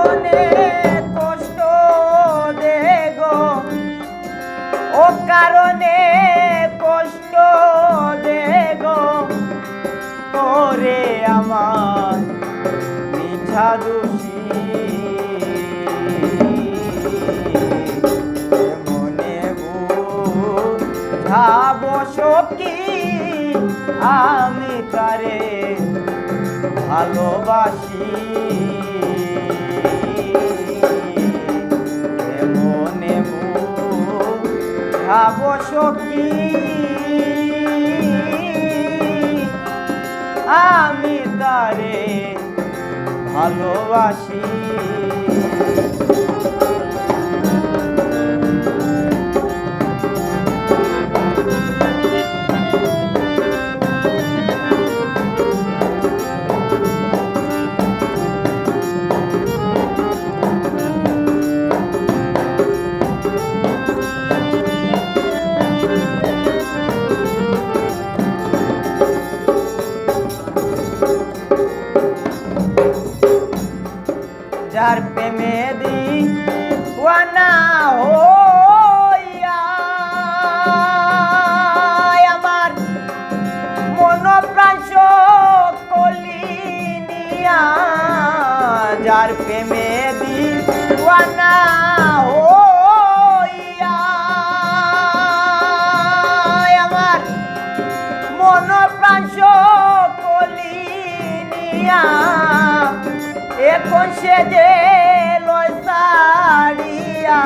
কারণে কষ্ট দেগো। ও কারণে কষ্ট দেগো। করে আমার মিঠা দোষী। মনে আমি তারে ভালোবাসি। বুঝাব সখী আমি তারে ভালোবাসি। ওয়ানা হইয়া আমার মন প্রাণ কলি নিয়া। এখন সে যে লয় সারিয়া।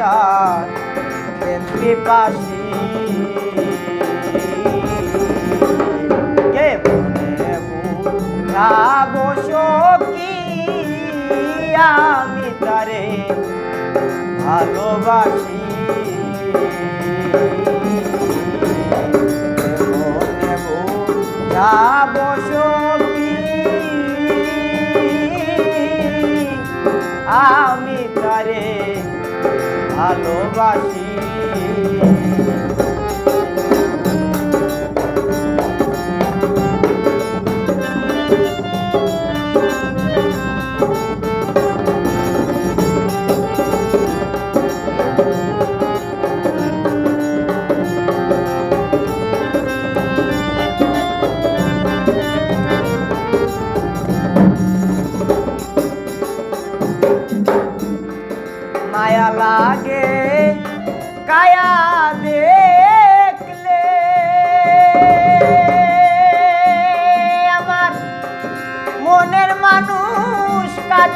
তার পিপাসী কে বুঝাবো সখী আমি তারে ভালোবাসি। মনে সখী আমি তারে ভালোবাসি।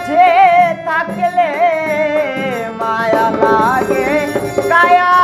কাছে থাকলে মায়া লাগে কায়া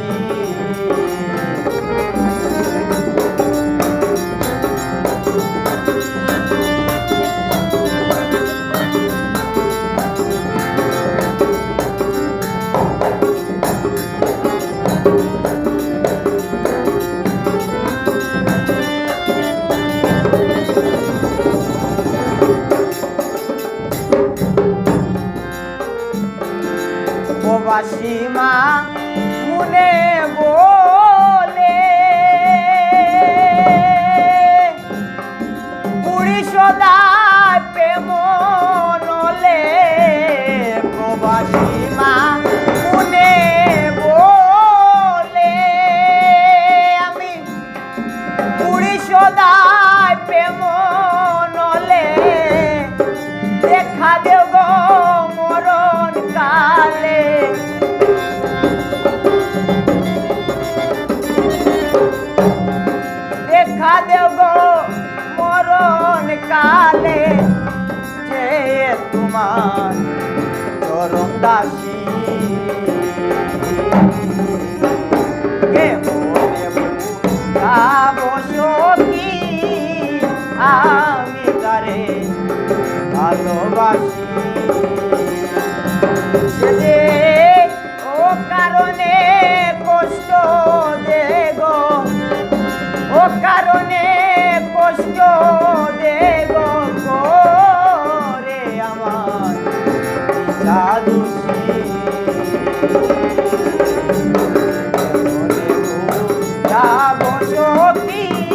প্রবাসী মা মনে বলে কুড়ি সদা